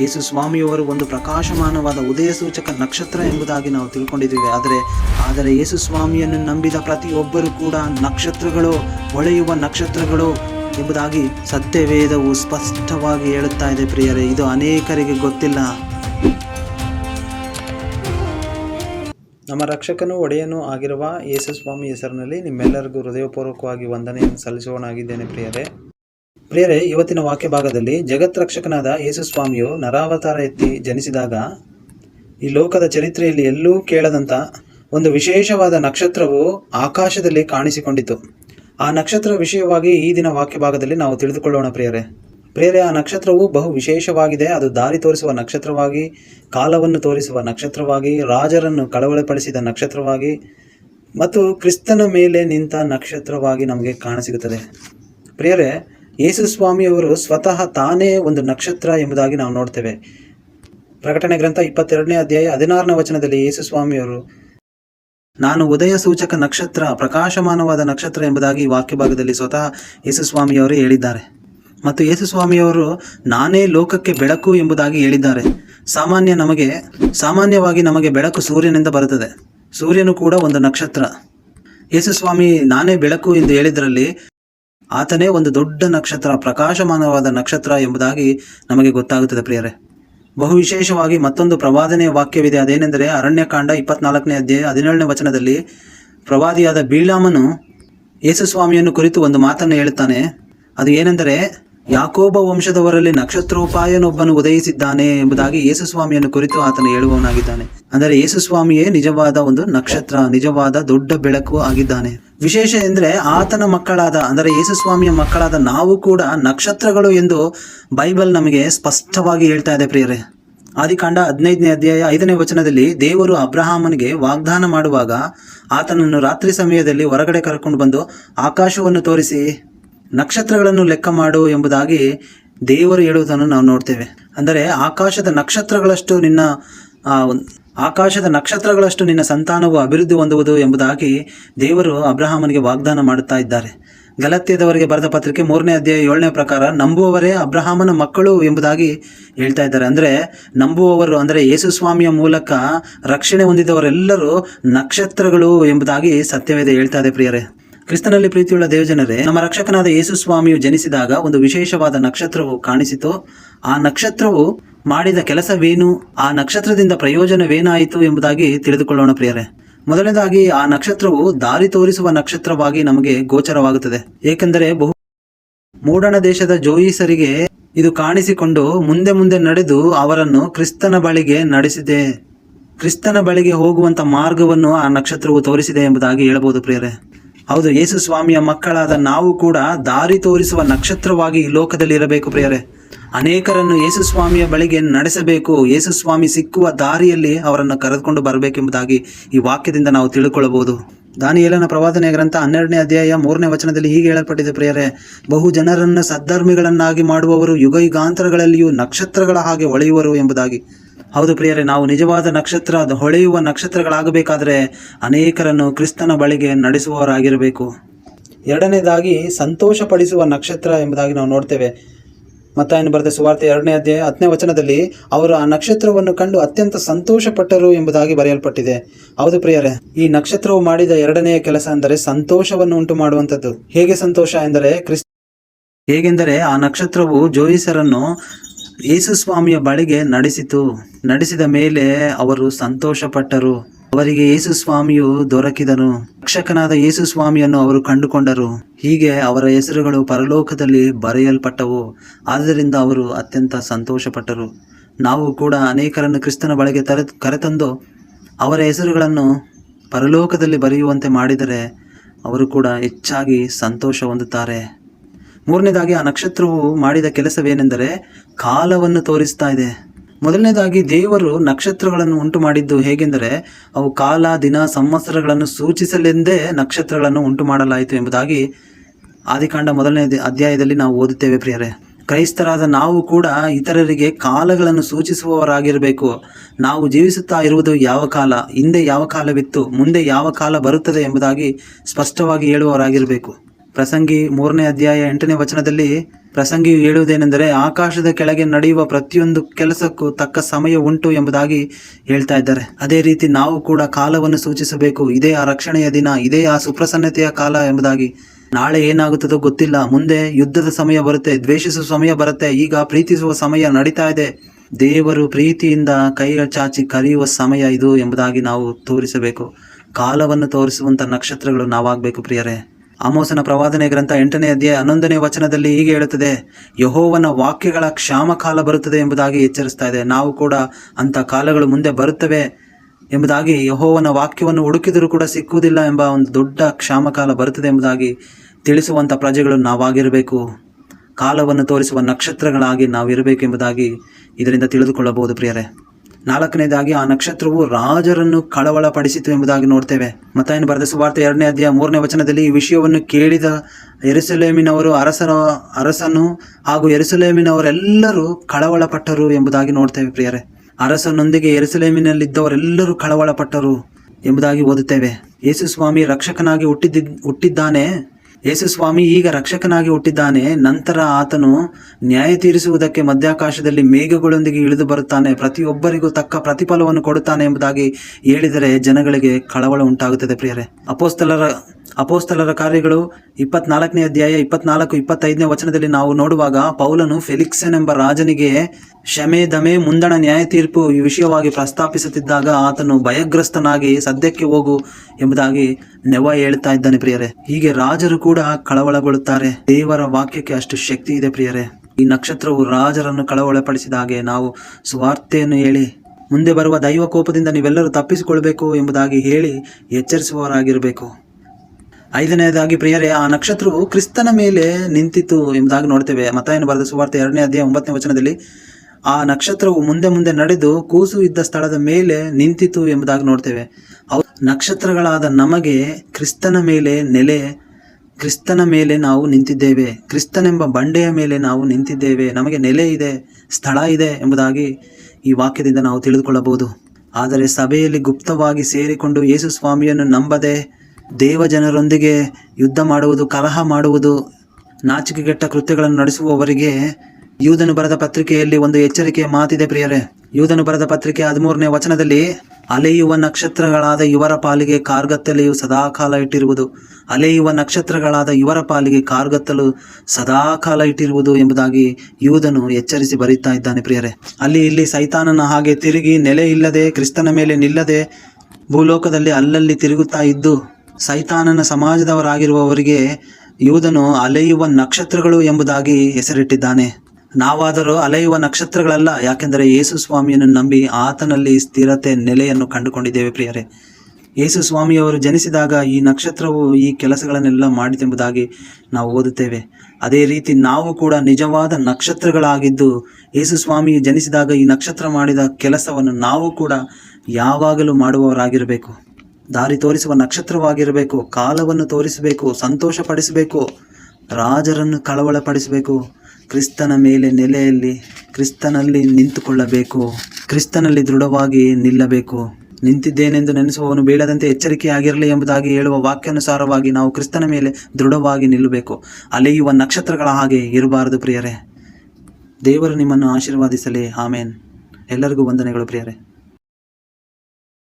ಯೇಸು ಸ್ವಾಮಿಯವರು ಒಂದು ಪ್ರಕಾಶಮಾನವಾದ ಉದಯ ಸೂಚಕ ನಕ್ಷತ್ರ ಎಂಬುದಾಗಿ ನಾವು ತಿಳ್ಕೊಂಡಿದ್ದೇವೆ. ಆದರೆ ಆದರೆ ಯೇಸು ಸ್ವಾಮಿಯನ್ನು ನಂಬಿದ ಪ್ರತಿಯೊಬ್ಬರು ಕೂಡ ನಕ್ಷತ್ರಗಳು ಹೊಳೆಯುವ ನಕ್ಷತ್ರಗಳು ಎಂಬುದಾಗಿ ಸತ್ಯವೇದವು ಸ್ಪಷ್ಟವಾಗಿ ಹೇಳುತ್ತಾ ಇದೆ ಪ್ರಿಯರೇ. ಇದು ಅನೇಕರಿಗೆ ಗೊತ್ತಿಲ್ಲ. ನಮ್ಮ ರಕ್ಷಕನೂ ಒಡೆಯನೂ ಆಗಿರುವ ಯೇಸು ಸ್ವಾಮಿ ಹೆಸರಿನಲ್ಲಿ ನಿಮ್ಮೆಲ್ಲರಿಗೂ ಹೃದಯಪೂರ್ವಕವಾಗಿ ವಂದನೆಯನ್ನು ಸಲ್ಲಿಸೋಣಾಗಿದ್ದೇನೆ ಪ್ರಿಯರೇ. ಪ್ರಿಯರೇ, ಇವತ್ತಿನ ವಾಕ್ಯ ಭಾಗದಲ್ಲಿ ಜಗತ್ ರಕ್ಷಕನಾದ ಯೇಸು ಸ್ವಾಮಿಯು ನರಾವತಾರ ಎತ್ತಿ ಜನಿಸಿದಾಗ ಈ ಲೋಕದ ಚರಿತ್ರೆಯಲ್ಲಿ ಎಲ್ಲೂ ಕೇಳದಂತ ಒಂದು ವಿಶೇಷವಾದ ನಕ್ಷತ್ರವು ಆಕಾಶದಲ್ಲಿ ಕಾಣಿಸಿಕೊಂಡಿತು. ಆ ನಕ್ಷತ್ರ ವಿಷಯವಾಗಿ ಈ ದಿನ ವಾಕ್ಯ ಭಾಗದಲ್ಲಿ ನಾವು ತಿಳಿದುಕೊಳ್ಳೋಣ ಪ್ರಿಯರೇ. ಪ್ರಿಯರೇ ಆ ನಕ್ಷತ್ರವು ಬಹು ವಿಶೇಷವಾಗಿದೆ. ಅದು ದಾರಿ ತೋರಿಸುವ ನಕ್ಷತ್ರವಾಗಿ, ಕಾಲವನ್ನು ತೋರಿಸುವ ನಕ್ಷತ್ರವಾಗಿ, ರಾಜರನ್ನು ಕಳವಳಪಡಿಸಿದ ನಕ್ಷತ್ರವಾಗಿ ಮತ್ತು ಕ್ರಿಸ್ತನ ಮೇಲೆ ನಿಂತ ನಕ್ಷತ್ರವಾಗಿ ನಮಗೆ ಕಾಣಸಿಗುತ್ತದೆ. ಪ್ರಿಯರೇ, ಯೇಸು ಸ್ವಾಮಿಯವರು ಸ್ವತಃ ತಾನೇ ಒಂದು ನಕ್ಷತ್ರ ಎಂಬುದಾಗಿ ನಾವು ನೋಡ್ತೇವೆ. ಪ್ರಕಟಣೆ ಗ್ರಂಥ ಇಪ್ಪತ್ತೆರಡನೇ ಅಧ್ಯಾಯ ಹದಿನಾರನೇ ವಚನದಲ್ಲಿ ಯೇಸು ಸ್ವಾಮಿಯವರು ನಾನು ಉದಯ ಸೂಚಕ ನಕ್ಷತ್ರ, ಪ್ರಕಾಶಮಾನವಾದ ನಕ್ಷತ್ರ ಎಂಬುದಾಗಿ ವಾಕ್ಯ ಭಾಗದಲ್ಲಿ ಸ್ವತಃ ಯೇಸು ಸ್ವಾಮಿಯವರೇ ಹೇಳಿದ್ದಾರೆ. ಮತ್ತು ಯೇಸುಸ್ವಾಮಿಯವರು ನಾನೇ ಲೋಕಕ್ಕೆ ಬೆಳಕು ಎಂಬುದಾಗಿ ಹೇಳಿದ್ದಾರೆ. ಸಾಮಾನ್ಯ ನಮಗೆ, ಸಾಮಾನ್ಯವಾಗಿ ನಮಗೆ ಬೆಳಕು ಸೂರ್ಯನಿಂದ ಬರುತ್ತದೆ. ಸೂರ್ಯನು ಕೂಡ ಒಂದು ನಕ್ಷತ್ರ. ಯೇಸುಸ್ವಾಮಿ ನಾನೇ ಬೆಳಕು ಎಂದು ಹೇಳಿದ್ರಲ್ಲಿ ಆತನೇ ಒಂದು ದೊಡ್ಡ ನಕ್ಷತ್ರ, ಪ್ರಕಾಶಮಾನವಾದ ನಕ್ಷತ್ರ ಎಂಬುದಾಗಿ ನಮಗೆ ಗೊತ್ತಾಗುತ್ತದೆ ಪ್ರಿಯರೇ. ಬಹು ವಿಶೇಷವಾಗಿ ಮತ್ತೊಂದು ಪ್ರವಾದನೆಯ ವಾಕ್ಯವಿದೆ. ಅದೇನೆಂದರೆ ಅರಣ್ಯಕಾಂಡ ಇಪ್ಪತ್ನಾಲ್ಕನೇ ಅಧ್ಯಾಯ ಹದಿನೇಳನೇ ವಚನದಲ್ಲಿ ಪ್ರವಾದಿಯಾದ ಬೀಳಾಮನು ಯೇಸುಸ್ವಾಮಿಯನ್ನು ಕುರಿತು ಒಂದು ಮಾತನ್ನು ಹೇಳುತ್ತಾನೆ. ಅದು ಏನೆಂದರೆ ಯಾಕೋಬ ವಂಶದವರಲ್ಲಿ ನಕ್ಷತ್ರೋಪಾಯನೊಬ್ಬನು ಉದಯಿಸಿದ್ದಾನೆ ಎಂಬುದಾಗಿ ಯೇಸುಸ್ವಾಮಿಯನ್ನು ಕುರಿತು ಆತನು ಹೇಳುವವನಾಗಿದ್ದಾನೆ. ಅಂದರೆ ಯೇಸುಸ್ವಾಮಿಯೇ ನಿಜವಾದ ಒಂದು ನಕ್ಷತ್ರ, ನಿಜವಾದ ದೊಡ್ಡ ಬೆಳಕು ಆಗಿದ್ದಾನೆ. ವಿಶೇಷ ಎಂದ್ರೆ ಆತನ ಮಕ್ಕಳಾದ, ಅಂದರೆ ಯೇಸುಸ್ವಾಮಿಯ ಮಕ್ಕಳಾದ ನಾವು ಕೂಡ ನಕ್ಷತ್ರಗಳು ಎಂದು ಬೈಬಲ್ ನಮಗೆ ಸ್ಪಷ್ಟವಾಗಿ ಹೇಳ್ತಾ ಇದೆ ಪ್ರಿಯರೇ. ಆದಿಕಾಂಡ ಹದಿನೈದನೇ ಅಧ್ಯಾಯ ಐದನೇ ವಚನದಲ್ಲಿ ದೇವರು ಅಬ್ರಹಾಮನಿಗೆ ವಾಗ್ದಾನ ಮಾಡುವಾಗ ಆತನನ್ನು ರಾತ್ರಿ ಸಮಯದಲ್ಲಿ ಹೊರಗಡೆ ಕರ್ಕೊಂಡು ಬಂದು ಆಕಾಶವನ್ನು ತೋರಿಸಿ ನಕ್ಷತ್ರಗಳನ್ನು ಲೆಕ್ಕ ಮಾಡು ಎಂಬುದಾಗಿ ದೇವರು ಹೇಳುವುದನ್ನು ನಾವು ನೋಡ್ತೇವೆ. ಅಂದರೆ ಆಕಾಶದ ನಕ್ಷತ್ರಗಳಷ್ಟು ನಿನ್ನ ಆಕಾಶದ ನಕ್ಷತ್ರಗಳಷ್ಟು ನಿನ್ನ ಸಂತಾನವು ಅಭಿವೃದ್ಧಿ ಹೊಂದುವುದು ಎಂಬುದಾಗಿ ದೇವರು ಅಬ್ರಹಾಮನಿಗೆ ವಾಗ್ದಾನ ಮಾಡುತ್ತಾ ಇದ್ದಾರೆ. ಗಲತ್ಯದವರಿಗೆ ಬರೆದ ಪತ್ರಿಕೆ ಮೂರನೇ ಅಧ್ಯಾಯ ಏಳನೇ ಪ್ರಕಾರ, ನಂಬುವವರೇ ಅಬ್ರಹಾಮನ ಮಕ್ಕಳು ಎಂಬುದಾಗಿ ಹೇಳ್ತಾ ಇದ್ದಾರೆ. ಅಂದರೆ ನಂಬುವವರು, ಅಂದರೆ ಯೇಸು ಸ್ವಾಮಿಯ ಮೂಲಕ ರಕ್ಷಣೆ ಹೊಂದಿದವರೆಲ್ಲರೂ ನಕ್ಷತ್ರಗಳು ಎಂಬುದಾಗಿ ಸತ್ಯವೇದ ಹೇಳ್ತಾ ಇದೆ ಪ್ರಿಯರೇ. ಕ್ರಿಸ್ತನಲ್ಲಿ ಪ್ರೀತಿಯುಳ್ಳ ದೇವಜನರೇ, ನಮ್ಮ ರಕ್ಷಕನಾದ ಯೇಸು ಸ್ವಾಮಿಯು ಜನಿಸಿದಾಗ ಒಂದು ವಿಶೇಷವಾದ ನಕ್ಷತ್ರವು ಕಾಣಿಸಿತು. ಆ ನಕ್ಷತ್ರವು ಮಾಡಿದ ಕೆಲಸವೇನು? ಆ ನಕ್ಷತ್ರದಿಂದ ಪ್ರಯೋಜನವೇನಾಯಿತು ಎಂಬುದಾಗಿ ತಿಳಿದುಕೊಳ್ಳೋಣ ಪ್ರಿಯರೇ. ಮೊದಲನೇದಾಗಿ, ಆ ನಕ್ಷತ್ರವು ದಾರಿ ತೋರಿಸುವ ನಕ್ಷತ್ರವಾಗಿ ನಮಗೆ ಗೋಚರವಾಗುತ್ತದೆ. ಏಕೆಂದರೆ ಬಹು ಮೂಡಣ ದೇಶದ ಜೋಯಿಸರಿಗೆ ಇದು ಕಾಣಿಸಿಕೊಂಡು ಮುಂದೆ ಮುಂದೆ ನಡೆದು ಅವರನ್ನು ಕ್ರಿಸ್ತನ ಬಳಿಗೆ ನಡೆಸಿದೆ. ಕ್ರಿಸ್ತನ ಬಳಿಗೆ ಹೋಗುವಂತ ಮಾರ್ಗವನ್ನು ಆ ನಕ್ಷತ್ರವು ತೋರಿಸಿದೆ ಎಂಬುದಾಗಿ ಹೇಳಬಹುದು ಪ್ರಿಯರೇ. ಹೌದು, ಯೇಸು ಸ್ವಾಮಿಯ ಮಕ್ಕಳಾದ ನಾವು ಕೂಡ ದಾರಿ ತೋರಿಸುವ ನಕ್ಷತ್ರವಾಗಿ ಈ ಲೋಕದಲ್ಲಿ ಇರಬೇಕು ಪ್ರಿಯರೇ. ಅನೇಕರನ್ನು ಯೇಸು ಸ್ವಾಮಿಯ ಬಳಿಗೆ ನಡೆಸಬೇಕು, ಯೇಸು ಸ್ವಾಮಿ ಸಿಕ್ಕುವ ದಾರಿಯಲ್ಲಿ ಅವರನ್ನು ಕರೆದುಕೊಂಡು ಬರಬೇಕೆಂಬುದಾಗಿ ಈ ವಾಕ್ಯದಿಂದ ನಾವು ತಿಳಿದುಕೊಳ್ಳಬಹುದು ದಾನಿಯೇಲನ ಪ್ರವಾದನೆ ಗ್ರಂಥ ಹನ್ನೆರಡನೇ ಅಧ್ಯಾಯ ಮೂರನೇ ವಚನದಲ್ಲಿ ಹೀಗೆ ಹೇಳಲ್ಪಟ್ಟಿದೆ ಪ್ರಿಯರೇ, ಬಹು ಜನರನ್ನು ಸದ್ಧರ್ಮಿಗಳನ್ನಾಗಿ ಮಾಡುವವರು ಯುಗ ಯುಗಾಂತರಗಳಲ್ಲಿಯೂ ನಕ್ಷತ್ರಗಳ ಹಾಗೆ ಒಳೆಯುವರು ಎಂಬುದಾಗಿ. ಹೌದು ಪ್ರಿಯರೇ, ನಾವು ನಿಜವಾದ ನಕ್ಷತ್ರ ಹೊಳೆಯುವ ನಕ್ಷತ್ರಗಳಾಗಬೇಕಾದರೆ ಅನೇಕರನ್ನು ಕ್ರಿಸ್ತನ ಬಳಿಗೆ ನಡೆಸುವವರಾಗಿರಬೇಕು. ಎರಡನೇದಾಗಿ, ಸಂತೋಷಪಡಿಸುವ ನಕ್ಷತ್ರ ಎಂಬುದಾಗಿ ನಾವು ನೋಡ್ತೇವೆ. ಮತ್ತಾಯನ ಬರೆದ ಸುವಾರ್ತೆ ಎರಡನೇ ಅಧ್ಯಾಯ ಹತ್ತನೇ ವಚನದಲ್ಲಿ, ಅವರು ಆ ನಕ್ಷತ್ರವನ್ನು ಕಂಡು ಅತ್ಯಂತ ಸಂತೋಷಪಟ್ಟರು ಎಂಬುದಾಗಿ ಬರೆಯಲ್ಪಟ್ಟಿದೆ. ಹೌದು ಪ್ರಿಯರೇ, ಈ ನಕ್ಷತ್ರವು ಮಾಡಿದ ಎರಡನೆಯ ಕೆಲಸ ಅಂದರೆ ಸಂತೋಷವನ್ನು ಉಂಟು ಮಾಡುವಂಥದ್ದು ಹೇಗೆ ಸಂತೋಷ ಎಂದರೆ ಕ್ರಿಸ್ ಹೇಗೆಂದರೆ ಆ ನಕ್ಷತ್ರವು ಜೋಯಿಸರನ್ನು ಯೇಸು ಸ್ವಾಮಿಯ ಬಳಿಗೆ ನಡೆಸಿತು. ನಡೆಸಿದ ಮೇಲೆ ಅವರು ಸಂತೋಷಪಟ್ಟರು. ಅವರಿಗೆ ಯೇಸು ಸ್ವಾಮಿಯು ದೊರಕಿದನು. ರಕ್ಷಕನಾದ ಯೇಸು ಸ್ವಾಮಿಯನ್ನು ಅವರು ಕಂಡುಕೊಂಡರು. ಹೀಗೆ ಅವರ ಹೆಸರುಗಳು ಪರಲೋಕದಲ್ಲಿ ಬರೆಯಲ್ಪಟ್ಟವು. ಆದ್ದರಿಂದ ಅವರು ಅತ್ಯಂತ ಸಂತೋಷಪಟ್ಟರು. ನಾವು ಕೂಡ ಅನೇಕರನ್ನು ಕ್ರಿಸ್ತನ ಬಳಿಗೆ ತರ, ಕರೆತಂದು ಅವರ ಹೆಸರುಗಳನ್ನು ಪರಲೋಕದಲ್ಲಿ ಬರೆಯುವಂತೆ ಮಾಡಿದರೆ ಅವರು ಕೂಡ ಹೆಚ್ಚಾಗಿ ಸಂತೋಷ ಹೊಂದುತ್ತಾರೆ. ಮೂರನೇದಾಗಿ ಆ ನಕ್ಷತ್ರವು ಮಾಡಿದ ಕೆಲಸವೇನೆಂದರೆ ಕಾಲವನ್ನು ತೋರಿಸ್ತಾ ಇದೆ. ಮೊದಲನೇದಾಗಿ ದೇವರು ನಕ್ಷತ್ರಗಳನ್ನು ಉಂಟು ಮಾಡಿದ್ದು ಹೇಗೆಂದರೆ ಅವು ಕಾಲ, ದಿನ, ಸಂವತ್ಸರಗಳನ್ನು ಸೂಚಿಸಲೆಂದೇ ನಕ್ಷತ್ರಗಳನ್ನು ಉಂಟು ಮಾಡಲಾಯಿತು ಎಂಬುದಾಗಿ ಆದಿಕಾಂಡ ಮೊದಲನೇ ಅಧ್ಯಾಯದಲ್ಲಿ ನಾವು ಓದುತ್ತೇವೆ ಪ್ರಿಯರೇ. ಕ್ರೈಸ್ತರಾದ ನಾವು ಕೂಡ ಇತರರಿಗೆ ಕಾಲಗಳನ್ನು ಸೂಚಿಸುವವರಾಗಿರಬೇಕು. ನಾವು ಜೀವಿಸುತ್ತಾ ಇರುವುದು ಯಾವ ಕಾಲ, ಹಿಂದೆ ಯಾವ ಕಾಲವಿತ್ತು, ಮುಂದೆ ಯಾವ ಕಾಲ ಬರುತ್ತದೆ ಎಂಬುದಾಗಿ ಸ್ಪಷ್ಟವಾಗಿ ಹೇಳುವವರಾಗಿರಬೇಕು. ಪ್ರಸಂಗಿ ಮೂರನೇ ಅಧ್ಯಾಯ ಎಂಟನೇ ವಚನದಲ್ಲಿ ಪ್ರಸಂಗಿಯು ಹೇಳುವುದೇನೆಂದರೆ, ಆಕಾಶದ ಕೆಳಗೆ ನಡೆಯುವ ಪ್ರತಿಯೊಂದು ಕೆಲಸಕ್ಕೂ ತಕ್ಕ ಸಮಯ ಉಂಟು ಎಂಬುದಾಗಿ ಹೇಳ್ತಾ ಇದ್ದಾರೆ. ಅದೇ ರೀತಿ ನಾವು ಕೂಡ ಕಾಲವನ್ನು ಸೂಚಿಸಬೇಕು. ಇದೇ ಆ ರಕ್ಷಣೆಯ ದಿನ, ಇದೇ ಆ ಸುಪ್ರಸನ್ನತೆಯ ಕಾಲ ಎಂಬುದಾಗಿ. ನಾಳೆ ಏನಾಗುತ್ತದೋ ಗೊತ್ತಿಲ್ಲ. ಮುಂದೆ ಯುದ್ಧದ ಸಮಯ ಬರುತ್ತೆ, ದ್ವೇಷಿಸುವ ಸಮಯ ಬರುತ್ತೆ, ಈಗ ಪ್ರೀತಿಸುವ ಸಮಯ ನಡೀತಾ ಇದೆ. ದೇವರು ಪ್ರೀತಿಯಿಂದ ಕೈ ಚಾಚಿ ಕರೆಯುವ ಸಮಯ ಇದು ಎಂಬುದಾಗಿ ನಾವು ತೋರಿಸಬೇಕು. ಕಾಲವನ್ನು ತೋರಿಸುವಂತ ನಕ್ಷತ್ರಗಳು ನಾವಾಗಬೇಕು ಪ್ರಿಯರೇ. ಆಮೋಸನ ಪ್ರವಾದನೆ ಗ್ರಂಥ ಎಂಟನೇ ಅಧ್ಯಾಯ ಹನ್ನೊಂದನೇ ವಚನದಲ್ಲಿ ಹೀಗೆ ಹೇಳುತ್ತದೆ, ಯಹೋವನ ವಾಕ್ಯಗಳ ಕ್ಷಾಮ ಕಾಲ ಬರುತ್ತದೆ ಎಂಬುದಾಗಿ ಎಚ್ಚರಿಸ್ತಾ ಇದೆ. ನಾವು ಕೂಡ ಅಂತ ಕಾಲಗಳು ಮುಂದೆ ಬರುತ್ತವೆ ಎಂಬುದಾಗಿ ಯಹೋವನ ವಾಕ್ಯವನ್ನು ಹುಡುಕಿದರೂ ಕೂಡ ಸಿಕ್ಕುವುದಿಲ್ಲ ಎಂಬ ಒಂದು ದೊಡ್ಡ ಕ್ಷಾಮ ಕಾಲ ಬರುತ್ತದೆ ಎಂಬುದಾಗಿ ತಿಳಿಸುವಂಥ ಪ್ರಜೆಗಳು ನಾವಾಗಿರಬೇಕು. ಕಾಲವನ್ನು ತೋರಿಸುವ ನಕ್ಷತ್ರಗಳಾಗಿ ನಾವಿರಬೇಕು ಎಂಬುದಾಗಿ ಇದರಿಂದ ತಿಳಿದುಕೊಳ್ಳಬಹುದು ಪ್ರಿಯರೇ. ನಾಲ್ಕನೇದಾಗಿ, ಆ ನಕ್ಷತ್ರವು ರಾಜರನ್ನು ಕಳವಳಪಡಿಸಿತು ಎಂಬುದಾಗಿ ನೋಡ್ತೇವೆ. ಮತ್ತಾಯನ ಬರೆದ ಸುವಾರ್ತೆ ಎರಡನೇ ಅಧ್ಯಾಯ ಮೂರನೇ ವಚನದಲ್ಲಿ ಈ ವಿಷಯವನ್ನು ಕೇಳಿದ ಎರುಸಲೇಮಿನವರು ಅರಸರ, ಅರಸನು ಹಾಗೂ ಎರುಸಲೇಮಿನವರೆಲ್ಲರೂ ಕಳವಳಪಟ್ಟರು ಎಂಬುದಾಗಿ ನೋಡ್ತೇವೆ ಪ್ರಿಯರೇ. ಅರಸನೊಂದಿಗೆ ಎರುಸಲೇಮಿನಲ್ಲಿದ್ದವರೆಲ್ಲರೂ ಕಳವಳಪಟ್ಟರು ಎಂಬುದಾಗಿ ಓದುತ್ತೇವೆ. ಯೇಸು ಸ್ವಾಮಿ ರಕ್ಷಕನಾಗಿ ಹುಟ್ಟಿದ್ದ, ಹುಟ್ಟಿದ್ದಾನೆ. ಯೇಸು ಸ್ವಾಮಿ ಈಗ ರಕ್ಷಕನಾಗಿ ಹುಟ್ಟಿದ್ದಾನೆ, ನಂತರ ಆತನು ನ್ಯಾಯ ತೀರಿಸುವುದಕ್ಕೆ ಮಧ್ಯಾಕಾಶದಲ್ಲಿ ಮೇಘಗಳೊಂದಿಗೆ ಇಳಿದು ಬರುತ್ತಾನೆ, ಪ್ರತಿಯೊಬ್ಬರಿಗೂ ತಕ್ಕ ಪ್ರತಿಫಲವನ್ನು ಕೊಡುತ್ತಾನೆ ಎಂಬುದಾಗಿ ಹೇಳಿದರೆ ಜನಗಳಿಗೆ ಕಳವಳ ಉಂಟಾಗುತ್ತದೆ ಪ್ರಿಯರೇ. ಅಪೋಸ್ತಲರ ಅಪೋಸ್ತಲರ ಕಾರ್ಯಗಳು ಇಪ್ಪತ್ನಾಲ್ಕನೇ ಅಧ್ಯಾಯ ಇಪ್ಪತ್ನಾಲ್ಕು, ಇಪ್ಪತ್ತೈದನೇ ವಚನದಲ್ಲಿ ನಾವು ನೋಡುವಾಗ ಪೌಲನು ಫೆಲಿಕ್ಸನ್ ಎಂಬ ರಾಜನಿಗೆ ಶಮೆ ದಮೆ, ಮುಂದಣ ನ್ಯಾಯ ತೀರ್ಪು ಈ ವಿಷಯವಾಗಿ ಪ್ರಸ್ತಾಪಿಸುತ್ತಿದ್ದಾಗ ಆತನು ಭಯಗ್ರಸ್ತನಾಗಿ ಸದ್ಯಕ್ಕೆ ಹೋಗು ಎಂಬುದಾಗಿ ನೆವ ಹೇಳ್ತಾ ಇದ್ದಾನೆ ಪ್ರಿಯರೇ. ಹೀಗೆ ರಾಜರು ಕೂಡ ಕಳವಳಗೊಳ್ಳುತ್ತಾರೆ. ದೇವರ ವಾಕ್ಯಕ್ಕೆ ಅಷ್ಟು ಶಕ್ತಿ ಇದೆ ಪ್ರಿಯರೇ. ಈ ನಕ್ಷತ್ರವು ರಾಜರನ್ನು ಕಳವಳಪಡಿಸಿದ ಹಾಗೆ ನಾವು ಸ್ವಾರ್ಥೆಯನ್ನು ಹೇಳಿ, ಮುಂದೆ ಬರುವ ದೈವ ಕೋಪದಿಂದ ನೀವೆಲ್ಲರೂ ತಪ್ಪಿಸಿಕೊಳ್ಬೇಕು ಎಂಬುದಾಗಿ ಹೇಳಿ ಎಚ್ಚರಿಸುವವರಾಗಿರಬೇಕು. ಐದನೇದಾಗಿ, ಪ್ರಿಯರೇ, ಆ ನಕ್ಷತ್ರವು ಕ್ರಿಸ್ತನ ಮೇಲೆ ನಿಂತಿತು ಎಂಬುದಾಗಿ ನೋಡ್ತೇವೆ. ಮತಾಯನ ಬರೆದ ಸುವಾರ್ತೆ ಎರಡನೇ ಅಧ್ಯಾಯ ಒಂಬತ್ತನೇ ವಚನದಲ್ಲಿ, ಆ ನಕ್ಷತ್ರವು ಮುಂದೆ ಮುಂದೆ ನಡೆದು ಕೂಸು ಇದ್ದ ಸ್ಥಳದ ಮೇಲೆ ನಿಂತಿತು ಎಂಬುದಾಗಿ ನೋಡ್ತೇವೆ. ನಕ್ಷತ್ರಗಳಾದ ನಮಗೆ ಕ್ರಿಸ್ತನ ಮೇಲೆ ನೆಲೆ, ಕ್ರಿಸ್ತನ ಮೇಲೆ ನಾವು ನಿಂತಿದ್ದೇವೆ. ಕ್ರಿಸ್ತನೆಂಬ ಬಂಡೆಯ ಮೇಲೆ ನಾವು ನಿಂತಿದ್ದೇವೆ. ನಮಗೆ ನೆಲೆ ಇದೆ, ಸ್ಥಳ ಇದೆ ಎಂಬುದಾಗಿ ಈ ವಾಕ್ಯದಿಂದ ನಾವು ತಿಳಿದುಕೊಳ್ಳಬಹುದು. ಆದರೆ ಸಭೆಯಲ್ಲಿ ಗುಪ್ತವಾಗಿ ಸೇರಿಕೊಂಡು ಯೇಸು ಸ್ವಾಮಿಯನ್ನು ನಂಬದೆ ದೇವ ಜನರೊಂದಿಗೆ ಯುದ್ಧ ಮಾಡುವುದು, ಕಲಹ ಮಾಡುವುದು, ನಾಚಿಕೆಗೆಟ್ಟ ಕೃತ್ಯಗಳನ್ನು ನಡೆಸುವವರಿಗೆ ಯೂದನು ಬರೆದ ಪತ್ರಿಕೆಯಲ್ಲಿ ಒಂದು ಎಚ್ಚರಿಕೆಯ ಮಾತಿದೆ ಪ್ರಿಯರೇ. ಯೂದನು ಬರೆದ ಪತ್ರಿಕೆ ಹದಿಮೂರನೇ ವಚನದಲ್ಲಿ, ಅಲೆಯುವ ನಕ್ಷತ್ರಗಳಾದ ಇವರ ಪಾಲಿಗೆ ಕಾರ್ಗತ್ತಲೆಯು ಸದಾಕಾಲ ಇಟ್ಟಿರುವುದು. ಅಲೆಯುವ ನಕ್ಷತ್ರಗಳಾದ ಇವರ ಪಾಲಿಗೆ ಕಾರ್ಗತ್ತಲು ಸದಾಕಾಲ ಇಟ್ಟಿರುವುದು ಎಂಬುದಾಗಿ ಯೂದನು ಎಚ್ಚರಿಸಿ ಬರೀತಾ ಇದ್ದಾನೆ ಪ್ರಿಯರೇ. ಅಲ್ಲಿ ಇಲ್ಲಿ ಸೈತಾನನ ಹಾಗೆ ತಿರುಗಿ ನೆಲೆ ಇಲ್ಲದೆ, ಕ್ರಿಸ್ತನ ಮೇಲೆ ನಿಲ್ಲದೆ ಭೂಲೋಕದಲ್ಲಿ ಅಲ್ಲಲ್ಲಿ ತಿರುಗುತ್ತಾ ಇದ್ದು ಸೈತಾನನ ಸಮಾಜದವರಾಗಿರುವವರಿಗೆ ಯೂದನು ಅಲೆಯುವ ನಕ್ಷತ್ರಗಳು ಎಂಬುದಾಗಿ ಹೆಸರಿಟ್ಟಿದ್ದಾನೆ. ನಾವಾದರೂ ಅಲೆಯುವ ನಕ್ಷತ್ರಗಳಲ್ಲ, ಯಾಕೆಂದರೆ ಯೇಸು ಸ್ವಾಮಿಯನ್ನು ನಂಬಿ ಆತನಲ್ಲಿ ಸ್ಥಿರತೆ ನೆಲೆಯನ್ನು ಕಂಡುಕೊಂಡಿದ್ದೇವೆ ಪ್ರಿಯರೇ. ಯೇಸು ಸ್ವಾಮಿಯವರು ಜನಿಸಿದಾಗ ಈ ನಕ್ಷತ್ರವು ಈ ಕೆಲಸಗಳನ್ನೆಲ್ಲ ಮಾಡಿದೆಂಬುದಾಗಿ ನಾವು ಓದುತ್ತೇವೆ. ಅದೇ ರೀತಿ ನಾವು ಕೂಡ ನಿಜವಾದ ನಕ್ಷತ್ರಗಳಾಗಿದ್ದು, ಯೇಸು ಸ್ವಾಮಿ ಜನಿಸಿದಾಗ ಈ ನಕ್ಷತ್ರ ಮಾಡಿದ ಕೆಲಸವನ್ನು ನಾವು ಕೂಡ ಯಾವಾಗಲೂ ಮಾಡುವವರಾಗಿರಬೇಕು. ದಾರಿ ತೋರಿಸುವ ನಕ್ಷತ್ರವಾಗಿರಬೇಕು, ಕಾಲವನ್ನು ತೋರಿಸಬೇಕು, ಸಂತೋಷಪಡಿಸಬೇಕು, ರಾಜರನ್ನು ಕಳವಳಪಡಿಸಬೇಕು, ಕ್ರಿಸ್ತನ ಮೇಲೆ ನೆಲೆಯಲ್ಲಿ, ಕ್ರಿಸ್ತನಲ್ಲಿ ನಿಂತುಕೊಳ್ಳಬೇಕು, ಕ್ರಿಸ್ತನಲ್ಲಿ ದೃಢವಾಗಿ ನಿಲ್ಲಬೇಕು. ನಿಂತಿದ್ದೇನೆಂದು ನೆನೆಸುವವನು ಬೀಳದಂತೆ ಎಚ್ಚರಿಕೆಯಾಗಿರಲಿ ಎಂಬುದಾಗಿ ಹೇಳುವ ವಾಕ್ಯಾನುಸಾರವಾಗಿ ನಾವು ಕ್ರಿಸ್ತನ ಮೇಲೆ ದೃಢವಾಗಿ ನಿಲ್ಲಬೇಕು. ಅಲೆಯುವ ನಕ್ಷತ್ರಗಳ ಹಾಗೆ ಇರಬಾರದು ಪ್ರಿಯರೇ. ದೇವರು ನಿಮ್ಮನ್ನು ಆಶೀರ್ವಾದಿಸಲಿ. ಆಮೇನ್. ಎಲ್ಲರಿಗೂ ವಂದನೆಗಳು ಪ್ರಿಯರೇ.